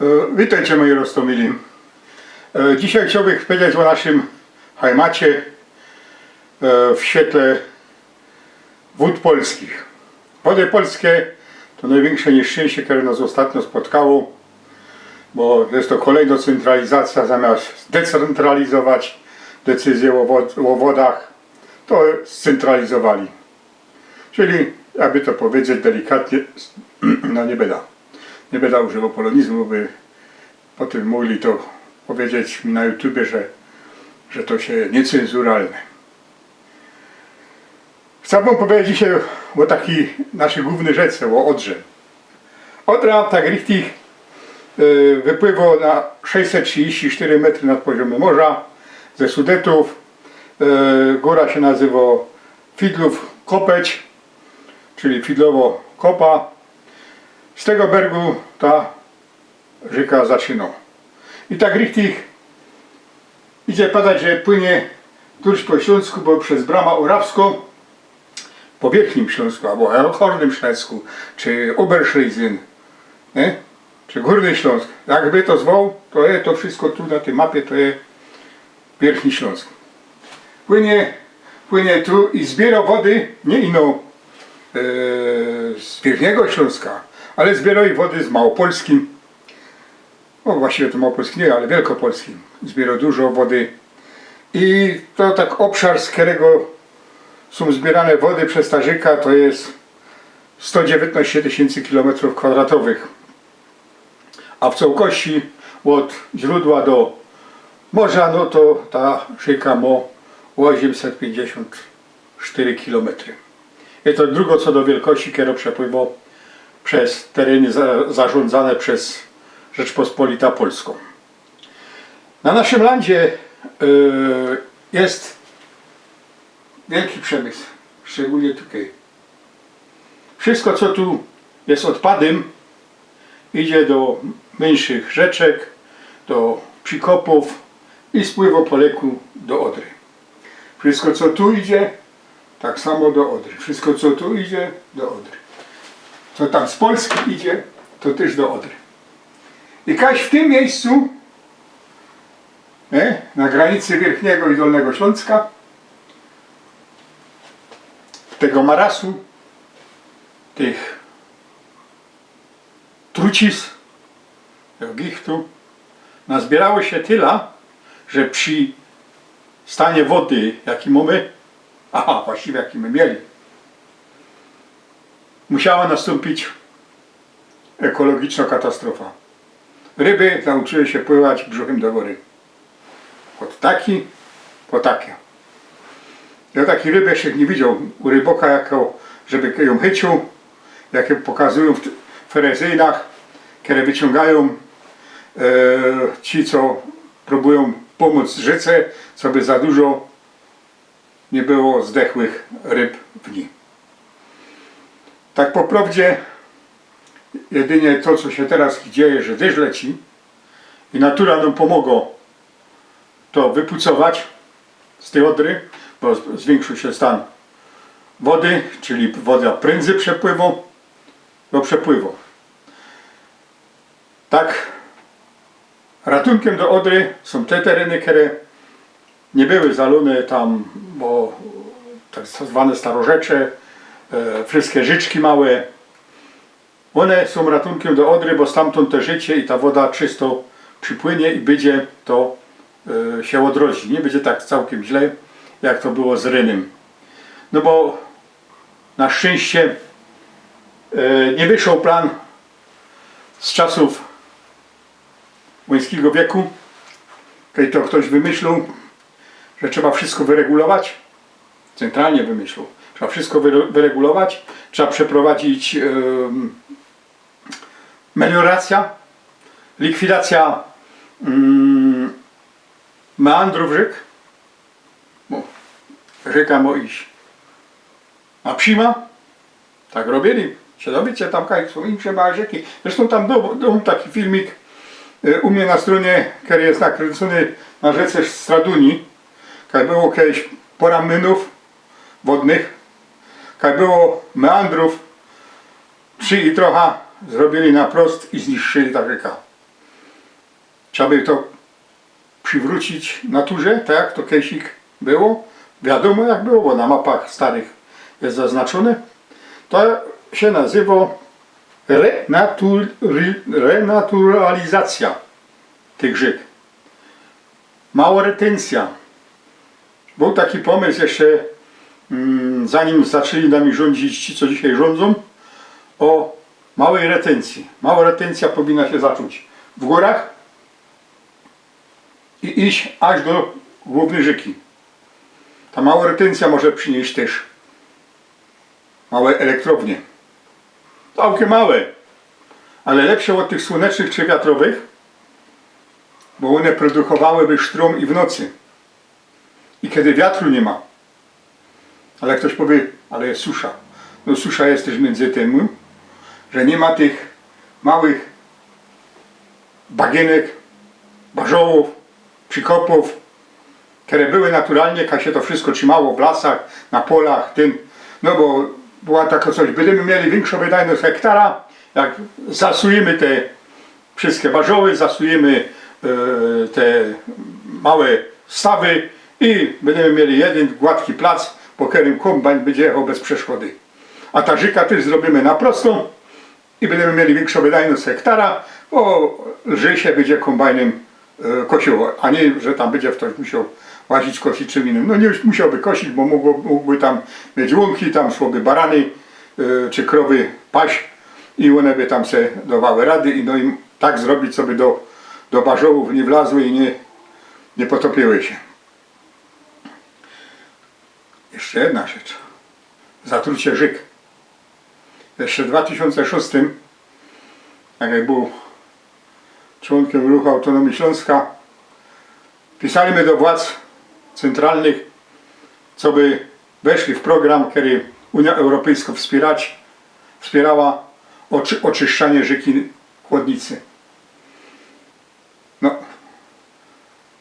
E, Witajcie moi roztomili. E, Dzisiaj chciałbym powiedzieć o naszym hajmacie e, w świetle wód polskich. Wody polskie to największe nieszczęście, które nas ostatnio spotkało, bo jest to kolejna centralizacja zamiast decentralizować decyzje o, wod- o wodach, to scentralizowali. Czyli, aby to powiedzieć delikatnie, no nie będę. Nie będę używał polonizmu, by potem mogli to powiedzieć mi na YouTubie, że, że to się niecenzuralne. Chciałbym powiedzieć dzisiaj o takiej naszej głównej rzece, o Odrze. Odra tak richtig y, wypływa na 634 metry nad poziomem morza ze Sudetów. Y, Góra się nazywa Fidlów Kopeć, czyli Fidlowo Kopa. Z tego bergu ta rzeka zaczyna. I tak richtig idzie padać, że płynie tuż po Śląsku, bo przez Brama Orawską, po Wielkim Śląsku, albo Hornym Śląsku, czy Oberschlesien, nie? czy Górny Śląsk. Jakby to zwał, to jest to wszystko tu na tej mapie, to jest Wierchni Śląsk. Płynie, płynie tu i zbiera wody, nie ino e, z Wierchniego Śląska, ale zbiera i wody z Małopolskim. O, właściwie to Małopolskim nie, ale Wielkopolskim. Zbiera dużo wody. I to tak obszar, z którego są zbierane wody przez ta rzeka, to jest 119 tysięcy kilometrów kwadratowych. A w całości od źródła do morza, no to ta rzeka ma 854 kilometry. I to drugo co do wielkości, kiedy przez tereny za, zarządzane przez Rzeczpospolita Polską. Na naszym landzie y, jest wielki przemysł, szczególnie tutaj. Wszystko co tu jest odpadem idzie do mniejszych rzeczek, do przykopów i spływa po leku do Odry. Wszystko co tu idzie, tak samo do Odry. Wszystko co tu idzie, do Odry. Co tam z Polski idzie, to też do Odry. I kaś w tym miejscu, nie, na granicy Wierchniego i Dolnego Śląska, tego marasu, tych trucis, tego gichtu, nazbierało się tyle, że przy stanie wody, jaki mamy, aha, właściwie jaki my mieli, musiała nastąpić ekologiczna katastrofa. Ryby nauczyły się pływać brzuchem do góry. Od taki po takie. Ja takiej ryby jeszcze nie widział u ryboka, jako, żeby ją chycił, jakie pokazują w ferezyjnach, które wyciągają e, ci, co próbują pomóc rzece, co by za dużo nie było zdechłych ryb w niej. Tak po prawdzie jedynie to, co się teraz dzieje, że deszcz leci i natura nam pomogła to wypucować z tej Odry, bo zwiększył się stan wody, czyli woda prędzej przepływa do przepływu. Tak, ratunkiem do Odry są te tereny, które nie były zalone tam, bo tak zwane starorzecze, wszystkie rzeczki małe, one są ratunkiem do Odry, bo stamtąd te życie i ta woda czysto przypłynie i będzie to e, się odrodzi. Nie będzie tak całkiem źle, jak to było z Rynem. No bo na szczęście e, nie wyszło plan z czasów łańskiego wieku, kiedy to ktoś wymyślił, że trzeba wszystko wyregulować. Centralnie wymyślił. Trzeba wszystko wyre- wyregulować, trzeba przeprowadzić em, melioracja, likwidacja mm, meandrów rzek, bo rzeka ma iść na tak robili, dowiecie tam kaj, są inne rzeki. Zresztą tam był, taki filmik e, u mnie na stronie, który jest nakręcony na rzece Straduni, jak było kiedyś pora młynów wodnych, jak było meandrów, trzy i trochę zrobili na prost i zniszczyli ta rzeka. trzeba by to przywrócić naturze, tak jak to kiedyś było. Wiadomo jak było, bo na mapach starych jest zaznaczone. To się nazywa renatur, renaturalizacja tych rzek. Mała retencja. Był taki pomysł jeszcze, zanim zaczęli nami rządzić ci, co dzisiaj rządzą, o małej retencji. Mała retencja powinna się zacząć w górach i iść aż do głównej rzeki. Ta mała retencja może przynieść też małe elektrownie. Całkiem małe, ale lepsze od tych słonecznych czy wiatrowych, bo one produkowałyby sztrum i w nocy. I kiedy wiatru nie ma. Ale ktoś powie, ale jest susza. No susza jest też między tym, że nie ma tych małych bagienek, barzołów, przykopów, które były naturalnie, jak się to wszystko trzymało w lasach, na polach, tym. No bo była taka coś, będziemy mieli większą wydajność hektara, jak zasujemy te wszystkie barzoły, zasujemy e, te małe stawy i będziemy mieli jeden gładki plac, po którym będzie jechał bez przeszkody. A ta rzeka też zrobimy na prostą i będziemy mieli większą wydajność hektara, bo lżej się będzie kombajnem e, kosiło, a nie, że tam będzie ktoś musiał łazić, kosić czym innym. No nie musiałby kosić, bo mógł, mógłby tam mieć łąki, tam szłoby barany e, czy krowy paść i one by tam se dawały rady i no im tak zrobić, co by do, do barzołów nie wlazły i nie, nie potopiły się. Jeszcze jedna rzecz. Zatrucie rzek. Jeszcze w 2006, tak jak był członkiem ruchu Autonomii Śląska, pisaliśmy do władz centralnych, co by weszli w program, który Unia Europejska wspierać, wspierała oczy, oczyszczanie rzeki Chłodnicy. No,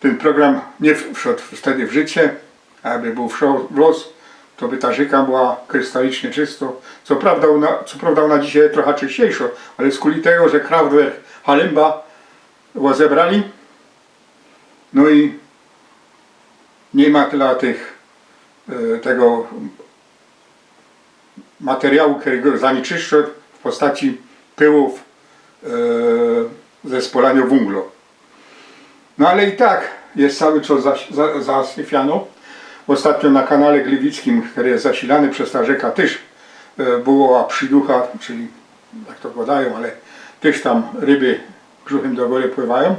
ten program nie wszedł wtedy w życie, a jakby był wszedł w los, to by ta rzeka była krystalicznie czysto. Co prawda ona, co prawda ona dzisiaj trochę czyściejsza, ale z kuli tego, że Kraftwerk Halimba ją zebrali, no i nie ma tyle tych, e, tego materiału, który go zanieczyszcza w postaci pyłów e, ze spalania węgla. No ale i tak jest cały czas zas- za- zasyfiano. Ostatnio na kanale Gliwickim, który jest zasilany przez rzeka, też e, była przyducha, czyli jak to podają, ale też tam ryby brzuchem do góry pływają.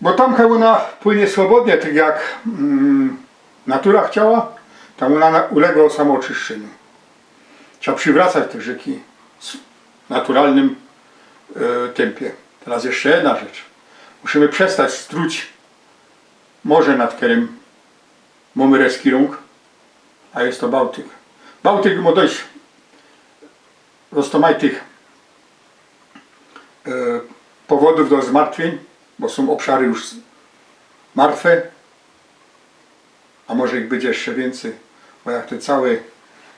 Bo tam ona płynie swobodnie, tak jak mm, natura chciała, tam ona na- uległa samooczyszczeniu. Trzeba przywracać te rzeki w naturalnym e, tempie. Teraz jeszcze jedna rzecz. Musimy przestać struć morze, nad którym mamy reskirung, a jest to Bałtyk. Bałtyk ma dość roztomajtych e, powodów do zmartwień, bo są obszary już martwe, a może ich będzie jeszcze więcej, bo jak te całe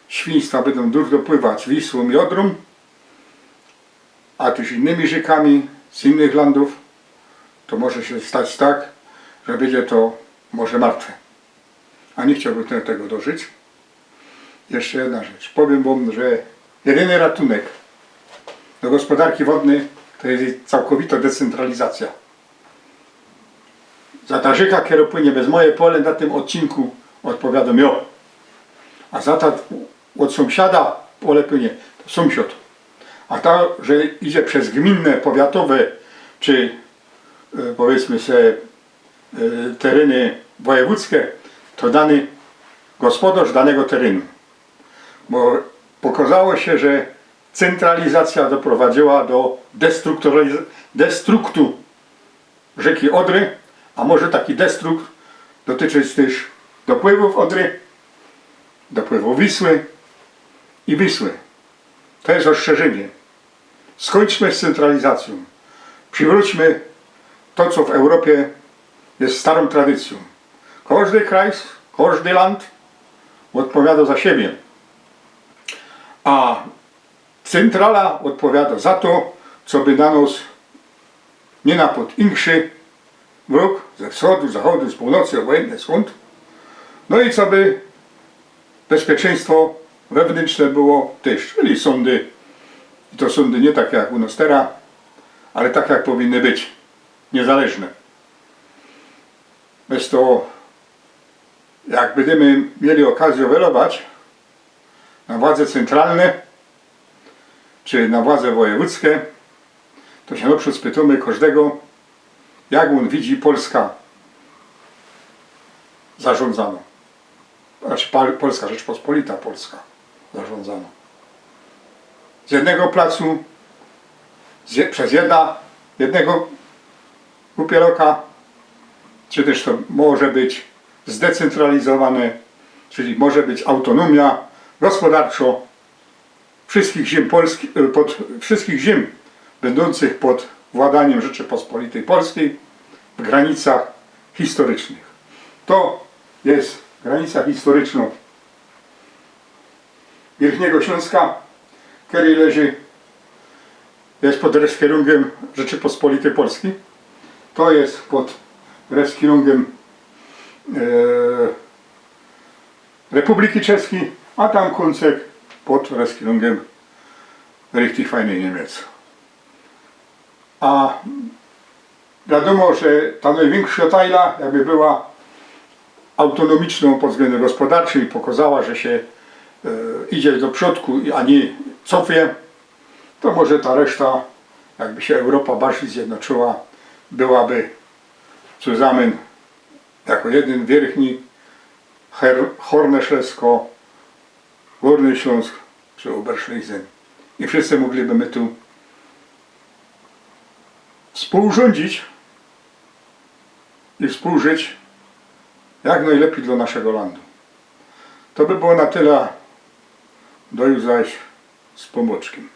świństwa będą dużo dopływać Wisłą i Odrą, a też innymi rzekami z innych landów, to może się stać tak, że będzie to morze martwe. A nie chciałbym te- tego dożyć. Jeszcze jedna rzecz. Powiem Wam, że jedyny ratunek do gospodarki wodnej to jest całkowita decentralizacja. Za ta rzeka, która płynie bez moje pole na tym odcinku odpowiadam ja. A za ta od sąsiada pole płynie to sąsiad. A ta, że idzie przez gminne, powiatowe czy e, powiedzmy sobie e, tereny wojewódzkie, to dany gospodarz danego terenu. Bo pokazało się, że centralizacja doprowadziła do destruktu rzeki Odry, a może taki destrukt dotyczyć też dopływów Odry, dopływu Wisły i Wisły. To jest ostrzeżenie. Skończmy z centralizacją. Przywróćmy to, co w Europie jest starą tradycją. Każdy kraj, każdy land odpowiada za siebie. A centrala odpowiada za to, co by na nas nie napod inszy wróg ze wschodu, zachodu, z północy, obojętnie skąd. No i co by bezpieczeństwo wewnętrzne było też, czyli sądy. I to sądy nie takie jak u ale tak jak powinny być, niezależne. Bez to, jak będziemy mieli okazję welować na władze centralne, czy na władze wojewódzkie, to się naprzód spytamy każdego, jak on widzi Polska zarządzana. Znaczy Polska Rzeczpospolita Polska zarządzana. Z jednego placu, z przez jedna, jednego upieroka, czy też to może być zdecentralizowane, czyli może być autonomia gospodarczo wszystkich ziem Polski, e, pod, wszystkich ziem będących pod władaniem Rzeczypospolitej Polskiej w granicach historycznych. To jest granica historyczna Wielkiego Śląska, który leży, jest pod reskierungiem Rzeczypospolitej Polskiej. To jest pod reskierungiem Republiki Czeskiej, a tam końcek pod reskierungiem Richtig Fajnej Niemiec. A wiadomo, że ta największa tajla jakby była autonomiczną pod względem gospodarczym i pokazała, że się e, idzie do przodku, a nie cofie, to może ta reszta, jakby się Europa bardziej zjednoczyła, byłaby zusammen jako jeden wierchni Her, Horne Szlesko, Górny Śląsk czy Oberschlesien. I wszyscy moglibyśmy tu współrządzić i współżyć jak najlepiej dla naszego landu. To by było na tyle. Do zaś z pomoczkiem.